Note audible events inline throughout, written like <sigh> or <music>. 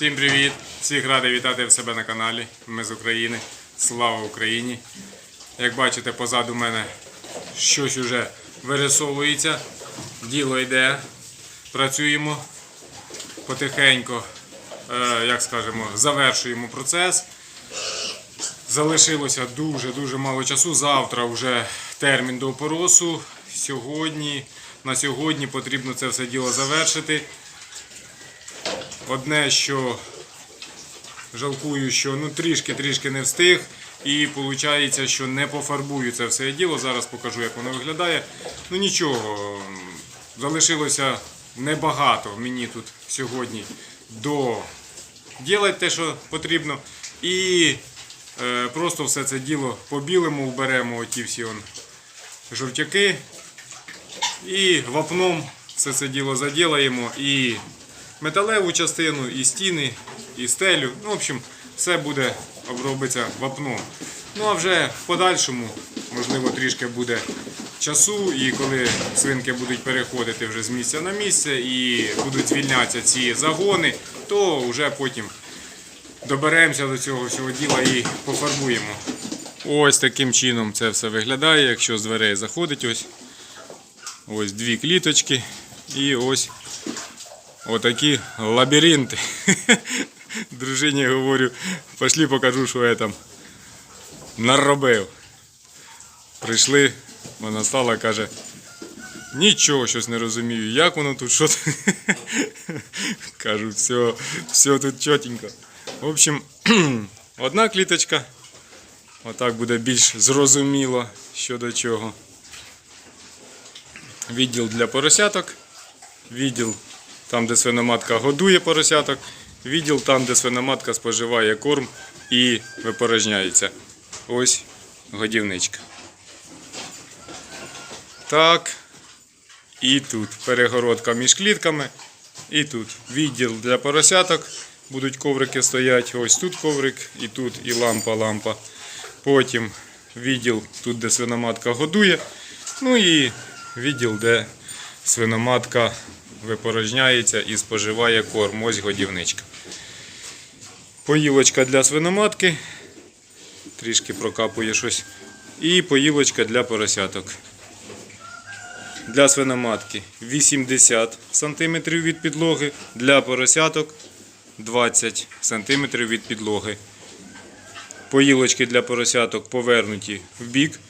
Всім привіт! Всіх радий вітати в себе на каналі. Ми з України. Слава Україні! Як бачите, позаду мене щось уже вирисовується. Діло йде. Працюємо потихеньку, е, як скажемо, завершуємо процес. Залишилося дуже-дуже мало часу. Завтра вже термін до опоросу. Сьогодні, на сьогодні потрібно це все діло завершити. Одне, що жалкую, що ну трішки-трішки не встиг. І виходить, що не пофарбую це все діло. Зараз покажу, як воно виглядає. Ну нічого, залишилося небагато мені тут сьогодні до те, що потрібно. І е, просто все це діло по-білому вберемо оті всі он жовтяки. І вапном все це діло заділаємо. І металеву частину, і стіни, і стелю. Ну, в общем, все буде обробиться вапном. Ну а вже в подальшому, можливо, трішки буде часу, і коли свинки будуть переходити вже з місця на місце і будуть звільнятися ці загони, то вже потім доберемося до цього всього діла і пофарбуємо. Ось таким чином це все виглядає, якщо з дверей заходить ось. Ось дві кліточки і ось отакі лабіринти. <laughs> Дружині говорю, пошли покажу, що я там наробив. Прийшли, вона стала, каже, нічого щось не розумію, як воно тут, що. <laughs> Кажу, все, все тут чотенько. В общем, <clears throat> одна кліточка. Отак буде більш зрозуміло, що до чого. Відділ для поросяток, відділ там, де свиноматка годує поросяток, відділ там, де свиноматка споживає корм і випорожняється. Ось годівничка. Так. І тут перегородка між клітками. І тут відділ для поросяток. Будуть коврики стоять. Ось тут коврик, і тут і лампа, лампа. Потім відділ тут, де свиноматка годує. Ну і відділ, де свиноматка випорожняється і споживає корм. Ось годівничка. Поїлочка для свиноматки. Трішки прокапує щось. І поїлочка для поросяток. Для свиноматки 80 см від підлоги, для поросяток 20 см від підлоги. Поїлочки для поросяток повернуті в бік,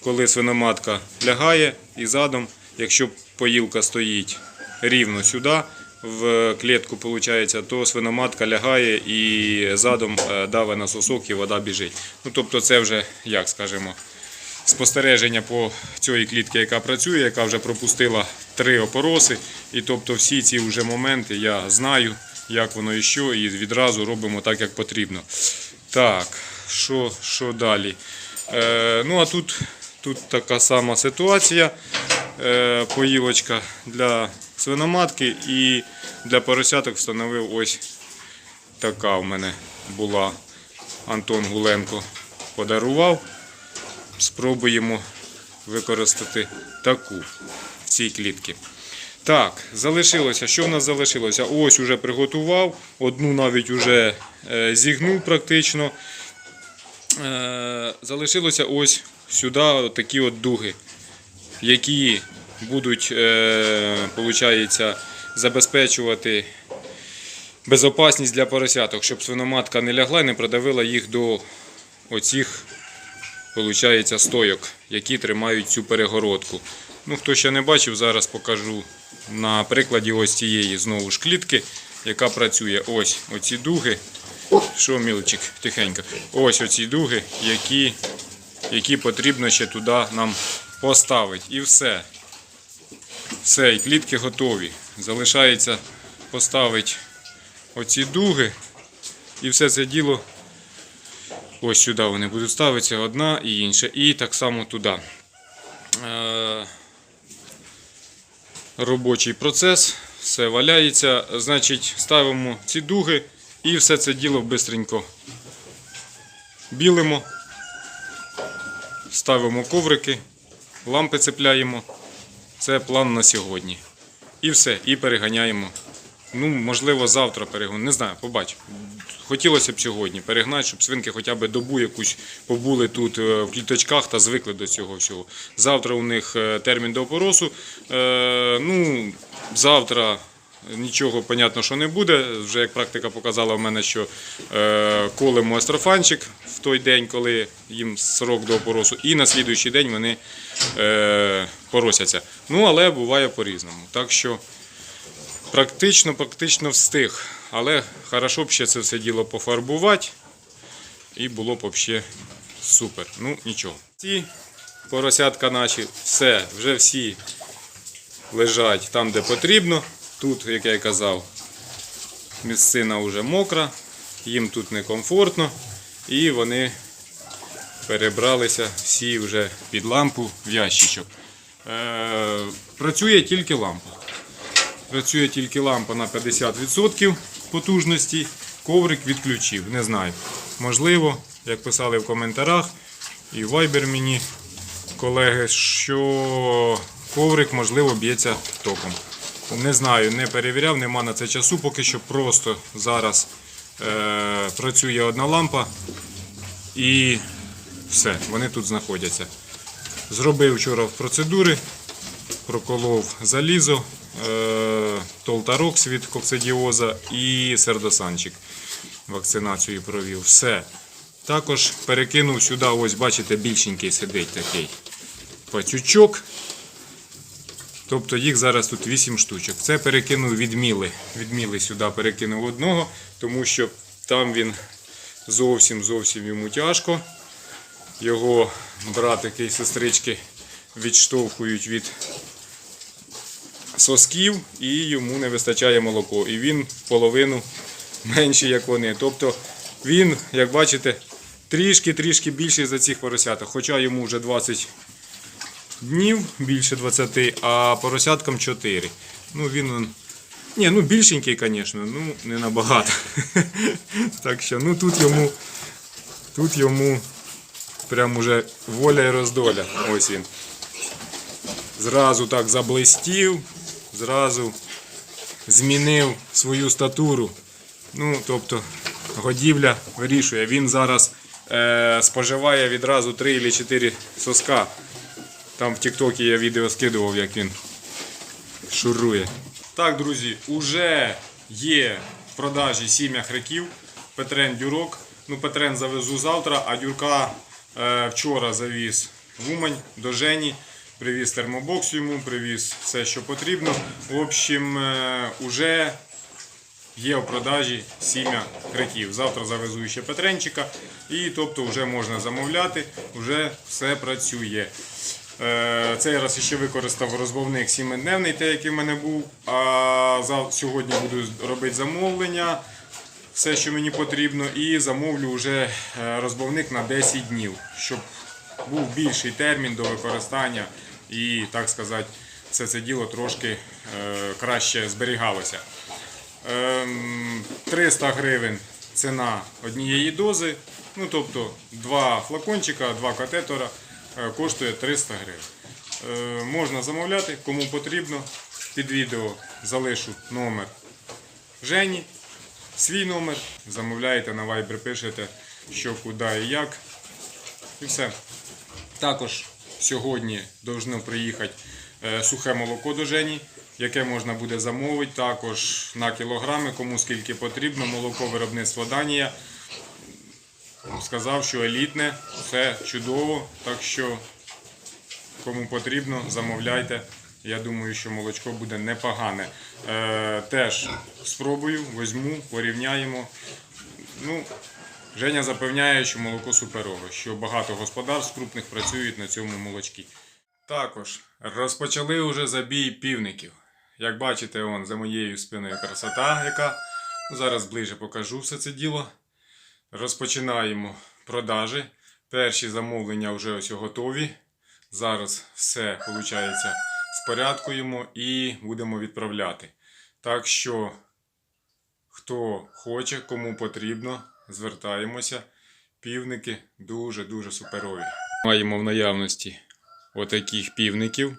коли свиноматка лягає і задом, якщо поїлка стоїть рівно сюди, в клітку, виходить, то свиноматка лягає і задом е, даве на сосок і вода біжить. Ну, тобто це вже, як скажемо, спостереження по цій клітці, яка працює, яка вже пропустила три опороси. І тобто всі ці вже моменти я знаю, як воно і що, і відразу робимо так, як потрібно. Так, що, що далі? Е, ну а тут, тут така сама ситуація. Е, поїлочка для свиноматки і для поросяток встановив ось така в мене була. Антон Гуленко подарував. Спробуємо використати таку в цій клітці. Так, залишилося. Що в нас залишилося? Ось уже приготував. Одну навіть уже е, зігнув практично. Е, залишилося ось сюди такі от дуги, які будуть, е, забезпечувати безопасність для поросяток, щоб свиноматка не лягла і не продавила їх до оцих стойок, які тримають цю перегородку. Ну, хто ще не бачив, зараз покажу на прикладі ось цієї знову ж клітки, яка працює. Ось оці дуги. Що, мілчик, тихенько. Ось оці дуги, які, які потрібно ще туди нам поставити. І все. Все, і клітки готові. Залишається поставити оці дуги. І все це діло Ось сюди вони будуть ставитися одна і інша. І так само туди. Е, Робочий процес, все валяється. Значить, ставимо ці дуги і все це діло бистренько білимо, ставимо коврики, лампи цепляємо. Це план на сьогодні. І все, і переганяємо Ну, можливо, завтра перегон. Не знаю, побачу. Хотілося б сьогодні перегнати, щоб свинки хоча б добу якусь побули тут е, в кліточках та звикли до цього всього. Завтра у них е, термін до опоросу. Е, ну, завтра нічого, понятно, що не буде. Вже як практика показала в мене, що е, колемо астрофанчик в той день, коли їм срок до опоросу, і на слідуючий день вони е, поросяться. Ну, але буває по-різному. Так що практично, практично встиг. Але хорошо б ще це все діло пофарбувати. І було б взагалі супер. Ну, нічого. Ці поросятка наші, все, вже всі лежать там, де потрібно. Тут, як я і казав, місцина вже мокра, їм тут некомфортно. І вони перебралися всі вже під лампу в ящичок. Е, працює тільки лампа. Працює тільки лампа на 50% потужності. Коврик відключив. Не знаю. Можливо, як писали в коментарях, і в Viber мені колеги, що коврик можливо б'ється током. Не знаю, не перевіряв, нема на це часу. Поки що просто зараз е, працює одна лампа і все, вони тут знаходяться. Зробив вчора процедури, проколов залізо, е, толтарокс від коксидіоза і сердосанчик. Вакцинацію провів. Все. Також перекинув сюди, ось бачите, більшенький сидить такий пацючок. Тобто їх зараз тут 8 штучок. Це перекинув від Міли. Від Міли сюди перекинув одного, тому що там він зовсім зовсім йому тяжко. Його братики і сестрички відштовхують від сосків і йому не вистачає молоко. І він половину менший, як вони. Тобто він, як бачите, трішки-трішки більший за цих поросяток. Хоча йому вже 20 днів, більше 20, а поросяткам 4. Ну він. Ні, ну більшенький, звісно, ну не набагато. <laughs> так що, ну тут йому. Тут йому прям уже воля і роздоля. Ось він. Зразу так заблистів, зразу змінив свою статуру. Ну, тобто, годівля вирішує. Він зараз е, споживає відразу 3 чи 4 соска. Там в Тіктокі я відео скидував, як він шурує. Так, друзі, уже є в продажі сім'я хряків. Петрен Дюрок. Ну, Петрен завезу завтра, а Дюрка е, вчора завіз в Умань до Жені. Привіз термобокс йому, привіз все, що потрібно. В общем, е, уже є в продажі сім'я криків. Завтра завезу ще Петренчика. І тобто вже можна замовляти, вже все працює. Е, Цей раз ще використав розбавник сімидневний, той, який в мене був. А сьогодні буду робити замовлення, все, що мені потрібно, і замовлю вже е, розбавник на 10 днів, щоб був більший термін до використання і, так сказати, все це діло трошки е, краще зберігалося. Ем, 300 гривень ціна однієї дози. Ну, тобто два флакончика, два катетора коштує 300 гривень. Е, Можна замовляти, кому потрібно. Під відео залишу номер Жені, свій номер. Замовляєте на Viber, пишете, що, куди і як. І все. Також сьогодні повинно приїхати е, сухе молоко до Жені, яке можна буде замовити. Також на кілограми, кому скільки потрібно. Молоко виробництва Данія. Сказав, що елітне, все чудово. Так що, кому потрібно, замовляйте. Я думаю, що молочко буде непогане. Е, теж спробую, візьму, порівняємо. Ну, Женя запевняє, що молоко суперове, що багато господарств крупних працюють на цьому молочці. Також розпочали вже забій півників. Як бачите, он за моєю спиною красота, яка Ну, зараз ближче покажу все це діло. Розпочинаємо продажі. Перші замовлення вже ось готові. Зараз все виходить, спорядкуємо і будемо відправляти. Так що Хто хоче, кому потрібно, звертаємося. Півники дуже-дуже суперові. Маємо в наявності отаких півників.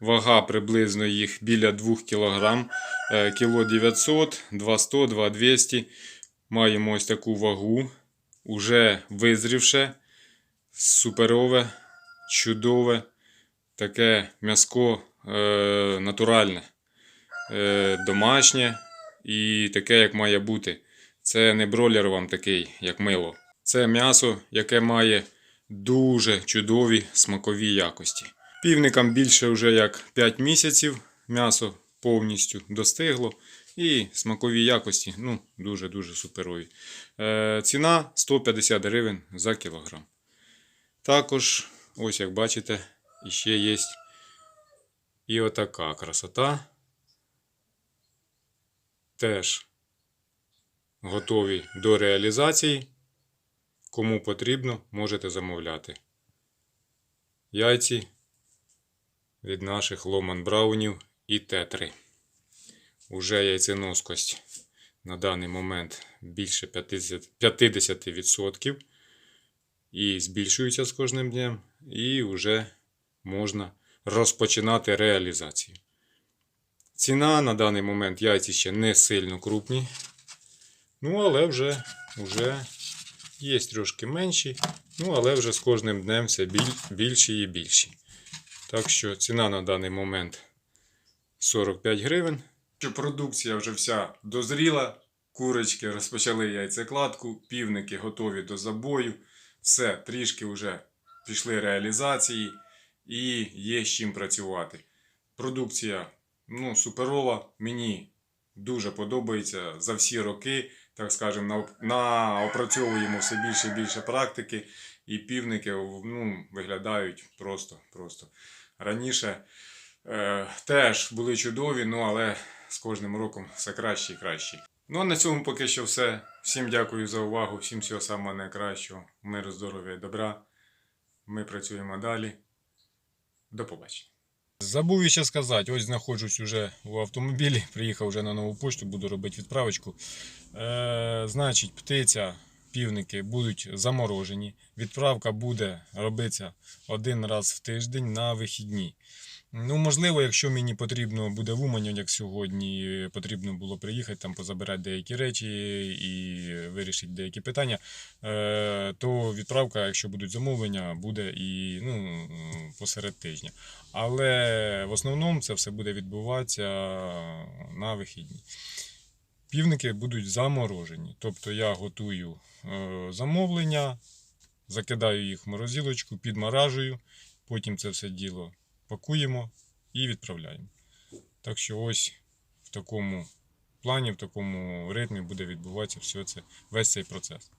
Вага приблизно їх біля 2 кг. Е, Кіло 900, 200, 2200. Маємо ось таку вагу. Уже визрівше, суперове, чудове, таке м'яско е, натуральне, е, домашнє і таке, як має бути. Це не бролер вам такий, як мило. Це м'ясо, яке має дуже чудові смакові якості. Півникам більше вже як 5 місяців. М'ясо повністю достигло. І смакові якості ну, дуже-дуже суперові. Е, ціна 150 гривень за кілограм. Також, ось як бачите, іще є і отака красота. Теж готові до реалізації. Кому потрібно, можете замовляти. Яйці від наших Ломан Браунів і Т3. Уже яйценоскость на даний момент більше 50%, 50% і збільшується з кожним днем, і вже можна розпочинати реалізацію. Ціна на даний момент яйці ще не сильно крупні. Ну, але вже, вже є трошки менші, ну, але вже з кожним днем все біль, більші і більші. Так що ціна на даний момент 45 гривень. Що продукція вже вся дозріла, курочки розпочали яйцекладку, півники готові до забою. Все, трішки вже пішли реалізації і є з чим працювати. Продукція ну, суперова, мені дуже подобається за всі роки, так скажемо, на, опрацьовуємо все більше і більше практики, і півники ну, виглядають просто, просто. Раніше е, теж були чудові, ну але з кожним роком все краще і краще. Ну а на цьому поки що все. Всім дякую за увагу, всім всього самого найкращого. Миру, здоров'я і добра. Ми працюємо далі. До побачення. Забув ще сказати, ось знаходжусь уже в автомобілі, <laughs> приїхав вже на нову почту, буду робити відправочку. Е, значить, птиця, півники будуть заморожені. Відправка буде робитися один раз в тиждень на вихідні. Ну, можливо, якщо мені потрібно буде в Умані, як сьогодні, потрібно було приїхати там позабирати деякі речі і вирішити деякі питання, е, то відправка, якщо будуть замовлення, буде і ну, посеред тижня. Але в основному це все буде відбуватися на вихідні. Півники будуть заморожені. Тобто я готую е, замовлення, закидаю їх в морозилочку, підморажую, потім це все діло пакуємо і відправляємо. Так що ось в такому плані, в такому ритмі буде відбуватися все це, весь цей процес.